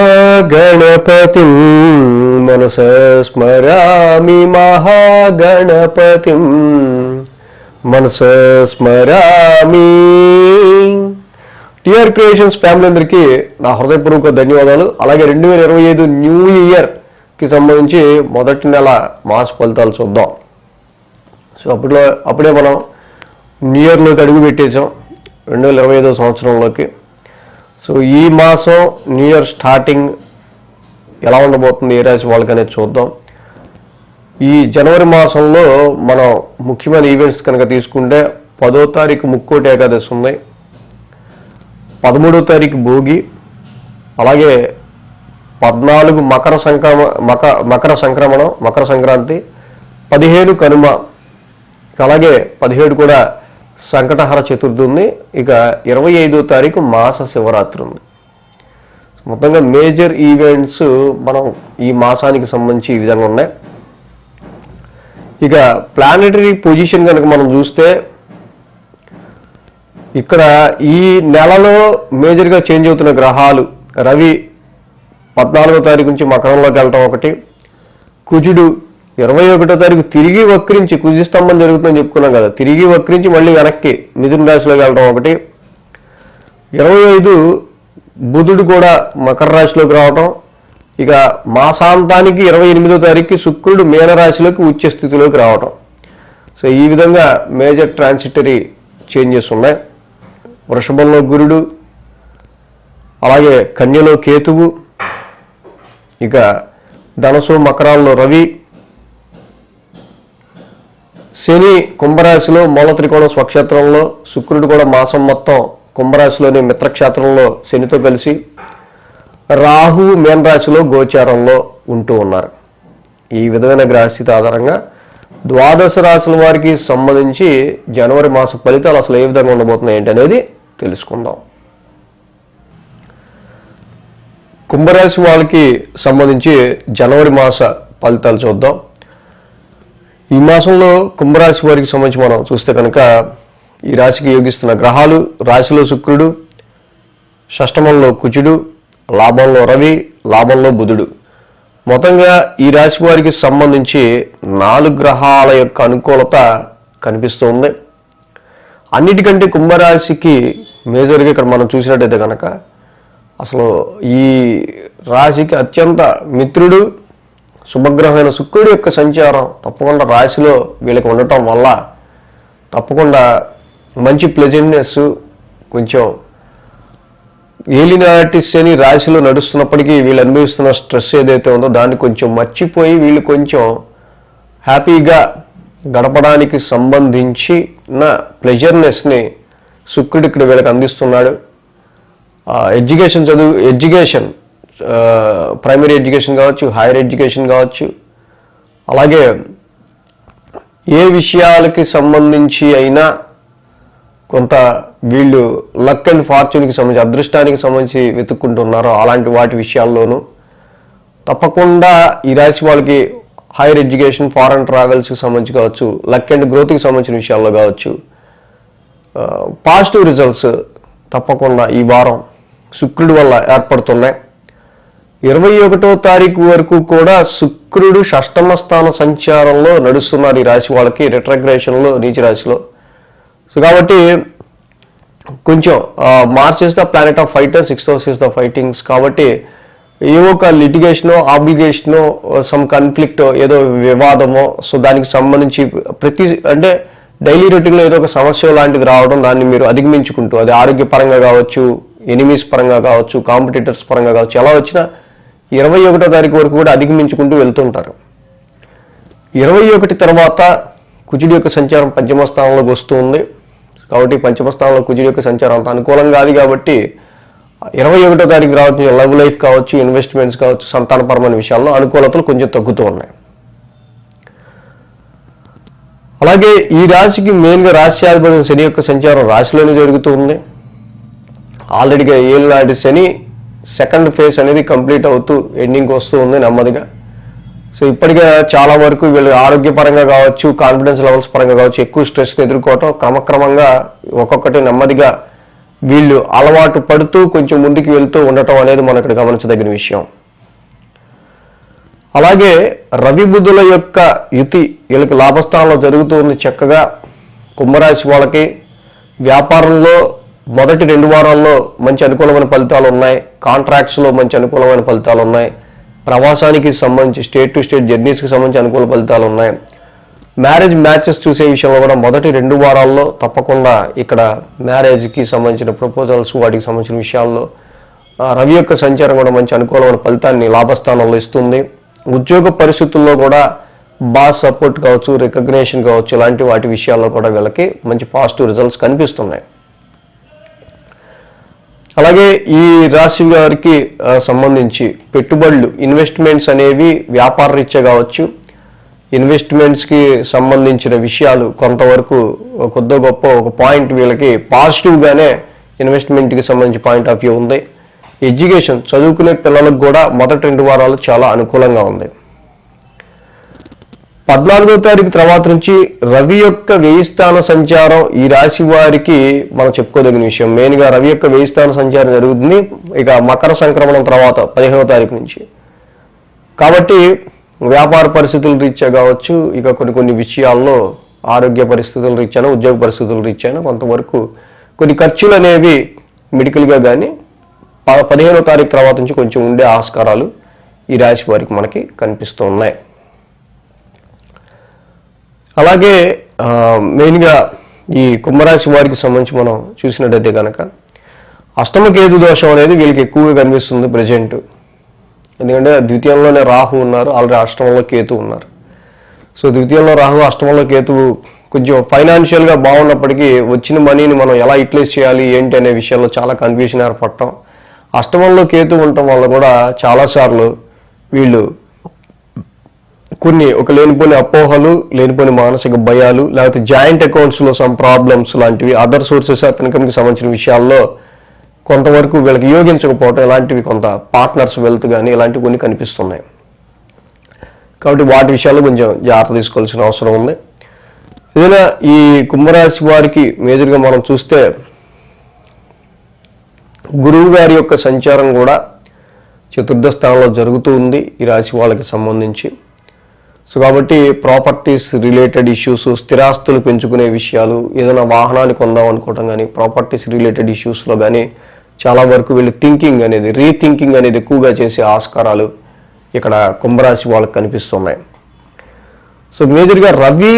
మహాగణపతిం మనస స్మరామి మహాగణపతిం మనస స్మరామి. టిఆర్ క్రియేషన్స్ ఫ్యామిలీ అందరికీ నా హృదయపూర్వక ధన్యవాదాలు. అలాగే రెండు వేల ఇరవై ఐదు న్యూ ఇయర్కి సంబంధించి మొదటి నెల మాస ఫలితాలు చూద్దాం. సో అప్పట్లో అప్పుడే మనం న్యూ ఇయర్లోకి అడుగు పెట్టేసాం రెండు వేల ఇరవై ఐదో సంవత్సరంలోకి. సో ఈ మాసం న్యూ ఇయర్ స్టార్టింగ్ ఎలా ఉండబోతుంది ఏ రాశి వాళ్ళకి అనేది చూద్దాం. ఈ జనవరి మాసంలో మనం ముఖ్యమైన ఈవెంట్స్ కనుక తీసుకుంటే పదో తారీఖు ముక్కోటి ఏకాదశి ఉంది. పదమూడో తారీఖు భోగి అలాగే పద్నాలుగు మకర సంక్రమ మక మకర సంక్రమణం మకర సంక్రాంతి పదిహేను కనుమ అలాగే పదిహేడు కూడా సంకటహర చతుర్థి ఉంది ఇక ఇరవై ఐదో తారీఖు మాస శివరాత్రి ఉంది. మొత్తంగా మేజర్ ఈవెంట్స్ మనం ఈ మాసానికి సంబంధించి ఈ విధంగా ఉన్నాయి. ఇక ప్లానెటరీ పొజిషన్ కనుక మనం చూస్తే ఇక్కడ ఈ నెలలో మేజర్గా చేంజ్ అవుతున్న గ్రహాలు రవి పద్నాలుగో తారీఖు నుంచి మకరంలోకి వెళ్ళటం ఒకటి కుజుడు ఇరవై ఒకటో తారీఖు తిరిగి వక్రించి కుజిస్తంభం జరుగుతుందని చెప్పుకున్నాం కదా. తిరిగి వక్రించి మళ్ళీ వెనక్కి మిథున రాశిలోకి వెళ్ళడం ఒకటి. ఇరవై ఐదు బుధుడు కూడా మకర రాశిలోకి రావటం. ఇక మాసాంతానికి ఇరవై ఎనిమిదో తారీఖుకి శుక్రుడు మీనరాశిలోకి ఉచ్చ స్థితిలోకి రావటం. సో ఈ విధంగా మేజర్ ట్రాన్సిటరీ చేంజెస్ ఉన్నాయి. వృషభంలో గురుడు అలాగే కన్యలో కేతువు ఇక ధనసు మకరాల్లో రవి శని కుంభరాశిలో మూల త్రికోణం స్వక్షేత్రంలో శుక్రుడు కూడా మాసం మొత్తం కుంభరాశిలోని మిత్రక్షేత్రంలో శనితో కలిసి రాహు మేన్ రాశిలో గోచారంలో ఉంటూ ఉన్నారు. ఈ విధమైన గ్రహస్థితి ఆధారంగా ద్వాదశ రాశుల వారికి సంబంధించి జనవరి మాస ఫలితాలు అసలు ఏ విధంగా ఉండబోతున్నాయి ఏంటి అనేది తెలుసుకుందాం. కుంభరాశి వాళ్ళకి సంబంధించి జనవరి మాస ఫలితాలు చూద్దాం. ఈ మాసంలో కుంభరాశి వారికి సంబంధించి మనం చూస్తే కనుక ఈ రాశికి యోగిస్తున్న గ్రహాలు రాశిలో శుక్రుడు షష్టమంలో కుచుడు లాభంలో రవి లాభంలో బుధుడు. మొత్తంగా ఈ రాశి వారికి సంబంధించి నాలుగు గ్రహాల యొక్క అనుకూలత కనిపిస్తుంది అన్నిటికంటే కుంభరాశికి మేజర్గా ఇక్కడ మనం చూసినట్టయితే కనుక అసలు ఈ రాశికి అత్యంత మిత్రుడు శుభగ్రహమైన శుక్రుడి యొక్క సంచారం తప్పకుండా రాశిలో వీళ్ళకి ఉండటం వల్ల తప్పకుండా మంచి ప్లెజెంట్నెస్ కొంచెం ఏలినాటి శని రాశిలో నడుస్తున్నప్పటికీ వీళ్ళు అనుభవిస్తున్న స్ట్రెస్ ఏదైతే ఉందో దాన్ని కొంచెం మర్చిపోయి వీళ్ళు కొంచెం హ్యాపీగా గడపడానికి సంబంధించిన ప్లెజర్నెస్ని శుక్రుడు ఇక్కడ వీళ్ళకి అందిస్తున్నాడు. ఎడ్యుకేషన్ చదువు ఎడ్యుకేషన్ ప్రైమరీ ఎడ్యుకేషన్ కావచ్చు హైయర్ ఎడ్యుకేషన్ కావచ్చు. అలాగే ఏ విషయాలకి సంబంధించి అయినా కొంత వీళ్ళు లక్ అండ్ ఫార్చ్యూన్కి సంబంధించి అదృష్టానికి సంబంధించి వెతుక్కుంటున్నారో అలాంటి వాటి విషయాల్లోనూ తప్పకుండా ఈ రాశి వాళ్ళకి హైయర్ ఎడ్యుకేషన్ ఫారెన్ ట్రావెల్స్కి సంబంధించి కావచ్చు లక్ అండ్ గ్రోత్కి సంబంధించిన విషయాల్లో కావచ్చు పాజిటివ్ రిజల్ట్స్ తప్పకుండా ఈ వారం శుక్రుడి వల్ల ఏర్పడుతున్నాయి. ఇరవై ఒకటో తారీఖు వరకు కూడా శుక్రుడు షష్టమ స్థాన సంచారంలో నడుస్తున్నారు ఈ రాశి వాళ్ళకి రిట్రగ్రేషన్లో నీచ రాశిలో. సో కాబట్టి కొంచెం Mars is the planet of fighter sixth house is the fightings కాబట్టి ఏవో ఒక లిటిగేషనో ఆబ్లిగేషనో సమ్ కన్ఫ్లిక్ట్ ఏదో వివాదమో సో దానికి సంబంధించి ప్రతి అంటే డైలీ రొటీన్లో ఏదో ఒక సమస్య లాంటిది రావడం దాన్ని మీరు అధిగమించుకుంటూ అది ఆరోగ్యపరంగా కావచ్చు ఎనిమీస్ పరంగా కావచ్చు కాంపిటీటర్స్ పరంగా కావచ్చు ఎలా వచ్చినా ఇరవై ఒకటో తారీఖు వరకు కూడా అధిగమించుకుంటూ వెళ్తుంటారు ఇరవై ఒకటి తర్వాత కుజుడి యొక్క సంచారం పంచమ స్థానంలోకి వస్తూ ఉంది కాబట్టి పంచమ స్థానంలో కుజుడి యొక్క సంచారం అంత అనుకూలం కాదు కాబట్టి ఇరవై ఒకటో తారీఖు రావచ్చు లవ్ లైఫ్ కావచ్చు ఇన్వెస్ట్మెంట్స్ కావచ్చు సంతానపరమైన విషయాల్లో అనుకూలతలు కొంచెం తగ్గుతూ ఉన్నాయి. అలాగే ఈ రాశికి మెయిన్గా రాశ్యాధిపతి శని యొక్క సంచారం రాశిలోనే జరుగుతూ ఉంది. ఆల్రెడీగా ఏళ్ళు నాటి శని సెకండ్ ఫేజ్ అనేది కంప్లీట్ అవుతూ ఎండింగ్కి వస్తూ ఉంది నెమ్మదిగా. సో ఇప్పటికే చాలా వరకు వీళ్ళు ఆరోగ్యపరంగా కావచ్చు కాన్ఫిడెన్స్ లెవెల్స్ పరంగా కావచ్చు ఎక్కువ స్ట్రెస్ని ఎదుర్కోవటం క్రమక్రమంగా ఒక్కొక్కటి నెమ్మదిగా వీళ్ళు అలవాటు పడుతూ కొంచెం ముందుకు వెళ్తూ ఉండటం అనేది మనం ఇక్కడ గమనించదగిన విషయం. అలాగే రవి బుధుల యొక్క యుతి వీళ్ళకి లాభస్థానంలో జరుగుతూ ఉంది చక్కగా. కుంభరాశి వాళ్ళకి వ్యాపారంలో మొదటి రెండు వారాల్లో మంచి అనుకూలమైన ఫలితాలు ఉన్నాయి. కాంట్రాక్ట్స్లో మంచి అనుకూలమైన ఫలితాలు ఉన్నాయి. ప్రవాసానికి సంబంధించి స్టేట్ టు స్టేట్ జర్నీస్కి సంబంధించి అనుకూల ఫలితాలు ఉన్నాయి. మ్యారేజ్ మ్యాచెస్ చూసే విషయంలో కూడా మొదటి రెండు వారాల్లో తప్పకుండా ఇక్కడ మ్యారేజ్కి సంబంధించిన ప్రపోజల్స్ వాటికి సంబంధించిన విషయాల్లో ఆ, రవి యొక్క సంచారం కూడా మంచి అనుకూలమైన ఫలితాన్ని లాభస్థానంలో ఇస్తుంది. ఉద్యోగ పరిస్థితుల్లో కూడా బాస్ సపోర్ట్ కావచ్చు రికగ్నేషన్ కావచ్చు ఇలాంటి వాటి విషయాల్లో కూడా వీళ్ళకి మంచి పాజిటివ్ రిజల్ట్స్ కనిపిస్తున్నాయి. అలాగే ఈ రాశి వారికి సంబంధించి పెట్టుబడులు ఇన్వెస్ట్మెంట్స్ అనేవి వ్యాపార రీత్యా కావచ్చు. ఇన్వెస్ట్మెంట్స్కి సంబంధించిన విషయాలు కొంతవరకు కొద్ది గొప్ప ఒక పాయింట్ వీళ్ళకి పాజిటివ్గానే ఇన్వెస్ట్మెంట్కి సంబంధించి పాయింట్ ఆఫ్ వ్యూ ఉంది. ఎడ్యుకేషన్ చదువుకునే పిల్లలకు కూడా మొదటి రెండు వారాలు చాలా అనుకూలంగా ఉంది. పద్నాలుగో తారీఖు తర్వాత నుంచి రవి యొక్క వెయ్యి సంచారం ఈ రాశి వారికి మనం చెప్పుకోదగిన విషయం. మెయిన్గా రవి యొక్క వెయ్యి సంచారం జరుగుతుంది. ఇక మకర సంక్రమణం తర్వాత పదిహేనో తారీఖు నుంచి. కాబట్టి వ్యాపార పరిస్థితుల రీత్యా కావచ్చు ఇక కొన్ని కొన్ని విషయాల్లో ఆరోగ్య పరిస్థితుల రీత్యాను ఉద్యోగ పరిస్థితుల రీత్యాను కొంతవరకు కొన్ని ఖర్చులు అనేవి మెడికల్గా కానీ ప- పదిహేనో తారీఖు తర్వాత నుంచి కొంచెం ఉండే ఆస్కారాలు ఈ రాశి వారికి మనకి కనిపిస్తూ ఉన్నాయి. అలాగే మెయిన్గా ఈ కుంభరాశి వారికి సంబంధించి మనం చూసినట్టయితే కనుక అష్టమ కేతు దోషం అనేది వీళ్ళకి ఎక్కువగా కనిపిస్తుంది ప్రజెంట్. ఎందుకంటే ద్వితీయంలోనే రాహు ఉన్నారు ఆల్రెడీ అష్టమంలో కేతు ఉన్నారు. సో ద్వితీయంలో రాహు అష్టమంలో కేతు కొంచెం ఫైనాన్షియల్గా బాగున్నప్పటికీ వచ్చిన మనీని మనం ఎలా యూటిలైజ్ చేయాలి ఏంటి అనే విషయంలో చాలా కన్ఫ్యూజన్ ఏర్పడటం. అష్టమంలో కేతు ఉండటం వల్ల కూడా చాలాసార్లు వీళ్ళు కొన్ని ఒక లేనిపోని అపోహలు లేనిపోని మానసిక భయాలు లేకపోతే జాయింట్ అకౌంట్స్లో సమ్ ప్రాబ్లమ్స్ లాంటివి అదర్ సోర్సెస్ ఆఫ్ ఇన్కమ్కి సంబంధించిన విషయాల్లో కొంతవరకు వీళ్ళకి యోగించకపోవటం ఇలాంటివి కొంత పార్ట్నర్స్ వెల్త్ కానీ ఇలాంటివి కొన్ని కనిపిస్తున్నాయి. కాబట్టి వాటి విషయాల్లో కొంచెం జాగ్రత్త తీసుకోవాల్సిన అవసరం ఉంది. ఏదైనా ఈ కుంభరాశి వారికి మేజర్గా మనం చూస్తే గురువు గారి యొక్క సంచారం కూడా చతుర్థ స్థానంలో జరుగుతూ ఉంది ఈ రాశి వాళ్ళకి సంబంధించి. సో కాబట్టి ప్రాపర్టీస్ రిలేటెడ్ ఇష్యూస్ స్థిరాస్తులు పెంచుకునే విషయాలు ఏదైనా వాహనాన్ని కొందాం అనుకోవటం కానీ ప్రాపర్టీస్ రిలేటెడ్ ఇష్యూస్లో కానీ చాలా వరకు వీళ్ళు థింకింగ్ అనేది రీథింకింగ్ అనేది ఎక్కువగా చేసే ఆస్కారాలు ఇక్కడ కుంభరాశి వాళ్ళకి కనిపిస్తున్నాయి. సో మేజర్గా రవి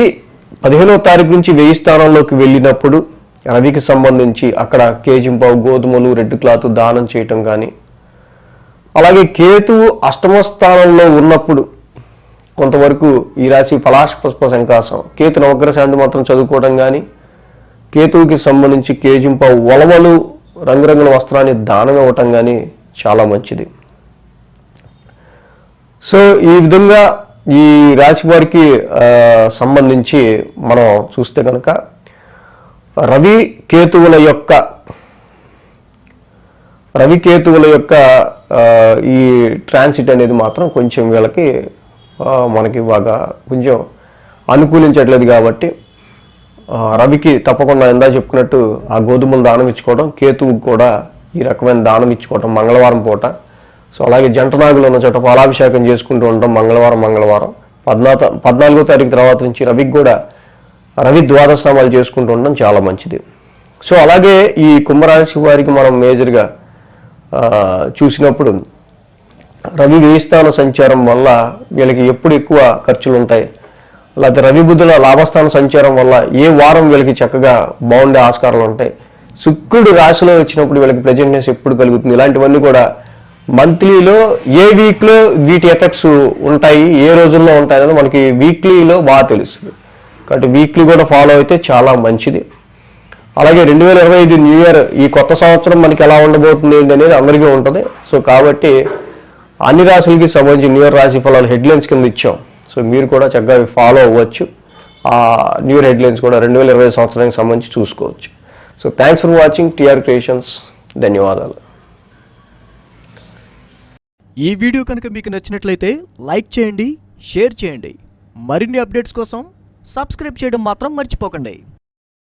పదిహేనో తారీఖు నుంచి వెయ్యి స్థానంలోకి వెళ్ళినప్పుడు రవికి సంబంధించి అక్కడ కేజింపావు గోధుమలు రెడ్ క్లాత్ దానం చేయటం కానీ అలాగే కేతువు అష్టమ స్థానంలో ఉన్నప్పుడు కొంతవరకు ఈ రాశి ఫలాష్పుష్ప సంకాసం కేతు నవగ్ర శాంతి మాత్రం చదువుకోవడం కానీ కేతువుకి సంబంధించి కేజింప ఒలవలు రంగురంగుల వస్త్రాన్ని దానం ఇవ్వటం కానీ చాలా మంచిది. సో ఈ విధంగా ఈ రాశి వారికి సంబంధించి మనం చూస్తే కనుక రవి కేతువుల యొక్క రవి కేతువుల యొక్క ఈ ట్రాన్సిట్ అనేది మాత్రం కొంచెం వీళ్ళకి మనకి బాగా కొంచెం అనుకూలించట్లేదు కాబట్టి రవికి తప్పకుండా ఇందా చెప్పుకున్నట్టు ఆ గోధుమలు దానం ఇచ్చుకోవడం కేతువుకి కూడా ఈ రకమైన దానం ఇచ్చుకోవడం మంగళవారం పూట. సో అలాగే జంటనాగులు ఉన్న చోట పాలాభిషేకం చేసుకుంటూ ఉంటాం మంగళవారం మంగళవారం. పద్నా పద్నాలుగో తారీఖు తర్వాత నుంచి రవికి కూడా రవి ద్వాదశనామాలు చేసుకుంటూ ఉండడం చాలా మంచిది. సో అలాగే ఈ కుంభరాశి వారికి మనం మేజర్గా చూసినప్పుడు రవి వేయిస్థాన సంచారం వల్ల వీళ్ళకి ఎప్పుడు ఎక్కువ ఖర్చులు ఉంటాయి లేకపోతే రవి బుద్ధుల లాభస్థాన సంచారం వల్ల ఏ వారం వీళ్ళకి చక్కగా బాగుండే ఆస్కారాలు ఉంటాయి. శుక్రుడు రాశిలో వచ్చినప్పుడు వీళ్ళకి ప్రెజెంట్నెస్ ఎప్పుడు కలుగుతుంది? ఇలాంటివన్నీ కూడా మంత్లీలో ఏ వీక్లో వీటి ఎఫెక్ట్స్ ఉంటాయి? ఏ రోజుల్లో ఉంటాయి అనేది మనకి వీక్లీలో బాగా తెలుస్తుంది. కాబట్టి వీక్లీ కూడా ఫాలో అయితే చాలా మంచిది. అలాగే రెండు వేల ఇరవై ఐదు న్యూ ఇయర్ ఈ కొత్త సంవత్సరం మనకి ఎలా ఉండబోతుంది అనేది అందరికీ ఉంటుంది. సో కాబట్టి అన్ని రాశులకి సంబంధించి న్యూ ఇయర్ రాశి ఫలాలు హెడ్లైన్స్ కింద ఇచ్చాం. సో మీరు కూడా చక్కగా ఫాలో అవ్వచ్చు. ఆ న్యూ ఇయర్ హెడ్లైన్స్ కూడా రెండు వేల ఇరవై సంవత్సరానికి సంబంధించి చూసుకోవచ్చు. So thanks for watching TR creations. ధన్యవాదాలు. ఈ వీడియో కనుక మీకు నచ్చినట్లయితే లైక్ చేయండి షేర్ చేయండి. మరిన్ని అప్డేట్స్ కోసం సబ్స్క్రైబ్ చేయడం మాత్రం మర్చిపోకండి.